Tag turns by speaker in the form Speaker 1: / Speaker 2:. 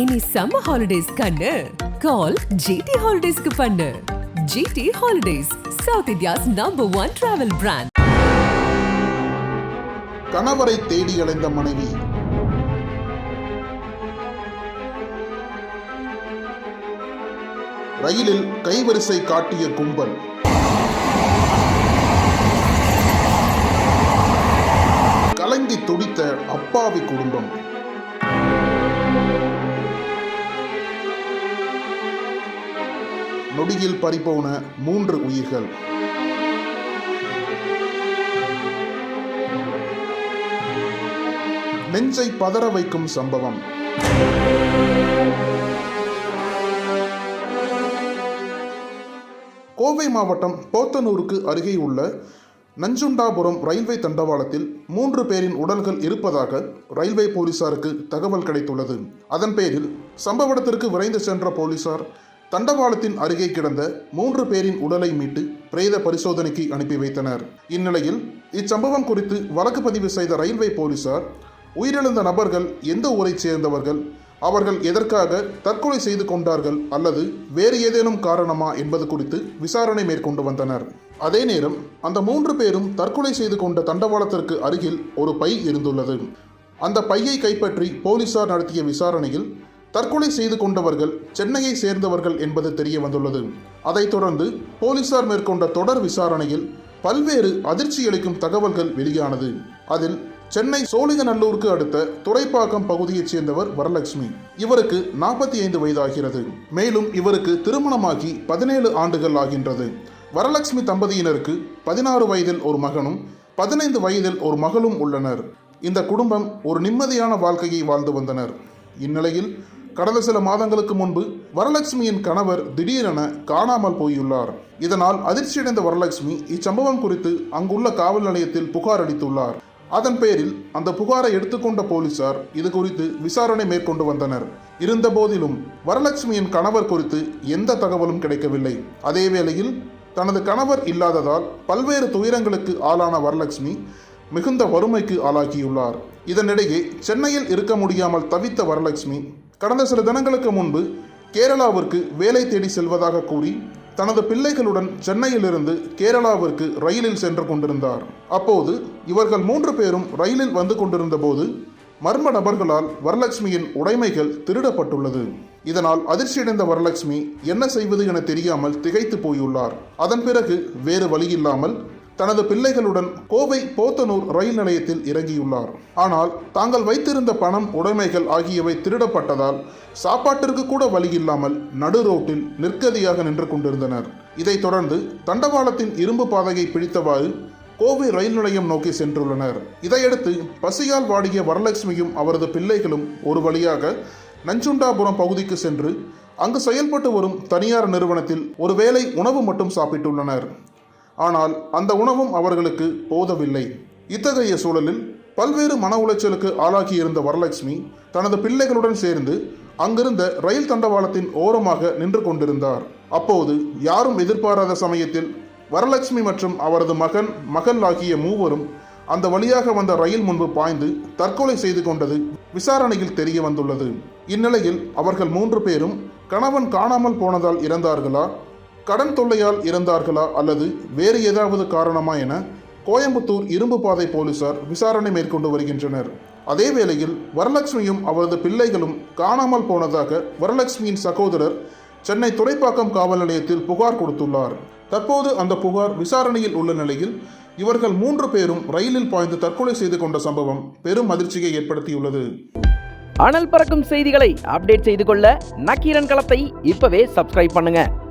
Speaker 1: இனி summer holidays கண்ணு. கால் GT ஹாலிடேஸ்க்கு பண்ணு. GT Holidays south India's number one travel brand
Speaker 2: கணவரை தேடி அடைந்த மனைவி. ரயிலில் கைவரிசை காட்டிய கும்பல். கலங்கி துடித்த அப்பாவி குடும்பம். நொடியில் பறிபோன மூன்று உயிர்கள். நெஞ்சை பதற வைக்கும் சம்பவம். கோவை மாவட்டம் போத்தனூருக்கு அருகே உள்ள நஞ்சுண்டாபுரம் ரயில்வே தண்டவாளத்தில் மூன்று பேரின் உடல்கள் இருப்பதாக ரயில்வே போலீசாருக்கு தகவல் கிடைத்துள்ளது. அதன் பேரில் சம்பவ இடத்திற்கு விரைந்து சென்ற போலீசார் தண்டவாளத்தின் அருகே கிடந்த மூன்று பேரின் உடலை மீட்டு பிரேத பரிசோதனைக்கு அனுப்பி வைத்தனர். இந்நிலையில் இச்சம்பவம் குறித்து வழக்கு பதிவு செய்த ரயில்வே போலீசார் உயிரிழந்த நபர்கள் எந்த ஊரைச் சேர்ந்தவர்கள் அவர்கள் எதற்காக தற்கொலை செய்து கொண்டார்கள் அல்லது வேறு ஏதேனும் காரணமா என்பது குறித்து விசாரணை மேற்கொண்டு வந்தனர். அதே நேரம் அந்த மூன்று பேரும் தற்கொலை செய்து கொண்ட தண்டவாளத்திற்கு அருகில் ஒரு பை இருந்துள்ளது. அந்த பையை கைப்பற்றி போலீசார் நடத்திய விசாரணையில் தற்கொலை செய்து கொண்டவர்கள் சென்னையை சேர்ந்தவர்கள் என்பது தெரிய வந்துள்ளது. அதைத் தொடர்ந்து போலீசார் மேற்கொண்ட தொடர் விசாரணையில் பல்வேறு அதிர்ச்சியளிக்கும் தகவல்கள் வெளியானது. அதில் சென்னை சோழிங்கநல்லூருக்கு அடுத்த துறைப்பாக்கம் பகுதியைச் சேர்ந்தவர் வரலட்சுமி. இவருக்கு நாற்பத்தி ஐந்து வயதாகிறது. மேலும் இவருக்கு திருமணமாகி பதினேழு ஆண்டுகள் ஆகின்றது. வரலட்சுமி தம்பதியினருக்கு பதினாறு வயதில் ஒரு மகனும் பதினைந்து வயதில் ஒரு மகளும் உள்ளனர். இந்த குடும்பம் ஒரு நிம்மதியான வாழ்க்கையை வாழ்ந்து வந்தனர். இந்நிலையில் கடந்த சில மாதங்களுக்கு முன்பு வரலட்சுமியின் கணவர் திடீரென காணாமல் போயுள்ளார். இதனால் அதிர்ச்சியடைந்த வரலட்சுமி இச்சம்பவம் குறித்து அங்குள்ள காவல் நிலையத்தில் புகார் அளித்துள்ளார். அதன் பேரில் அந்த புகாரை எடுத்துக்கொண்ட போலீசார் இது குறித்து விசாரணை மேற்கொண்டு வந்தனர். இருந்த போதிலும் வரலட்சுமியின் கணவர் குறித்து எந்த தகவலும் கிடைக்கவில்லை. அதே வேளையில் தனது கணவர் இல்லாததால் பல்வேறு துயரங்களுக்கு ஆளான வரலட்சுமி மிகுந்த வறுமைக்கு ஆளாகியுள்ளார். இதனிடையே சென்னையில் இருக்க முடியாமல் தவித்த வரலட்சுமி கடந்த சில தினங்களுக்கு முன்பு கேரளாவிற்கு வேலை தேடி செல்வதாக கூறி தனது பிள்ளைகளுடன் சென்னையிலிருந்து கேரளாவிற்கு ரயிலில் சென்று கொண்டிருந்தார். அப்போது இவர்கள் மூன்று பேரும் ரயிலில் வந்து கொண்டிருந்த போது மர்ம நபர்களால் வரலட்சுமியின் உடைமைகள் திருடப்பட்டுள்ளது. இதனால் அதிர்ச்சியடைந்த வரலட்சுமி என்ன செய்வது என தெரியாமல் திகைத்து போயுள்ளார். அதன் பிறகு வேறு வழியில்லாமல் தனது பிள்ளைகளுடன் கோவை போத்தனூர் ரயில் நிலையத்தில் இறங்கியுள்ளார். ஆனால் தாங்கள் வைத்திருந்த பணம் உடைமைகள் ஆகியவை திருடப்பட்டதால் சாப்பாட்டிற்கு கூட வழியில்லாமல் நடு ரோட்டில் நிற்கதியாக நின்று கொண்டிருந்தனர். இதைத் தொடர்ந்து தண்டவாளத்தின் இரும்பு பாதையை பிடித்தவாறு கோவை ரயில் நிலையம் நோக்கி சென்றுள்ளனர். இதையடுத்து பசியால் வாடிய வரலட்சுமியும் அவரது பிள்ளைகளும் ஒரு வழியாக நஞ்சுண்டாபுரம் பகுதிக்கு சென்று அங்கு செயல்பட்டு வரும் தனியார் நிறுவனத்தில் ஒருவேளை உணவு மட்டும் சாப்பிட்டுள்ளனர். ஆனால் அந்த உணவும் அவர்களுக்கு போதவில்லை. இத்தகைய சூழலில் பல்வேறு மன உளைச்சலுக்கு ஆளாகியிருந்த வரலட்சுமி தனது பிள்ளைகளுடன் சேர்ந்து அங்கிருந்த ரயில் தண்டவாளத்தின் ஓரமாக நின்று கொண்டிருந்தார். அப்போது யாரும் எதிர்பாராத சமயத்தில் வரலட்சுமி மற்றும் அவரது மகன் மகள் ஆகிய மூவரும் அந்த வழியாக வந்த ரயில் முன்பு பாய்ந்து தற்கொலை செய்து கொண்டது விசாரணையில் தெரிய வந்துள்ளது. இந்நிலையில் அவர்கள் மூன்று பேரும் கணவன் காணாமல் போனதால் இறந்தார்களா? கடன் தொல்லையால் இறந்தார்களா அல்லது வேறு ஏதாவது காரணமா என கோயம்புத்தூர் இரும்பு பாதை போலீசார் விசாரணை மேற்கொண்டு வருகின்றனர். அதே வேளையில் வரலட்சுமியும் அவரது பிள்ளைகளும் காணாமல் போனதாக வரலட்சுமியின் சகோதரர் சென்னை துறைப்பாக்கம் காவல் நிலையத்தில் புகார் கொடுத்துள்ளார். தற்போது அந்த புகார் விசாரணையில் உள்ள நிலையில் இவர்கள் மூன்று பேரும் ரயிலில் பாய்ந்து தற்கொலை செய்து கொண்ட சம்பவம் பெரும் அதிர்ச்சியை ஏற்படுத்தியுள்ளது.
Speaker 3: அனல் பறக்கும் செய்திகளை அப்டேட் செய்து கொள்ள நக்கீரன் களத்தை இப்பவே சப்ஸ்கிரைப் பண்ணுங்க.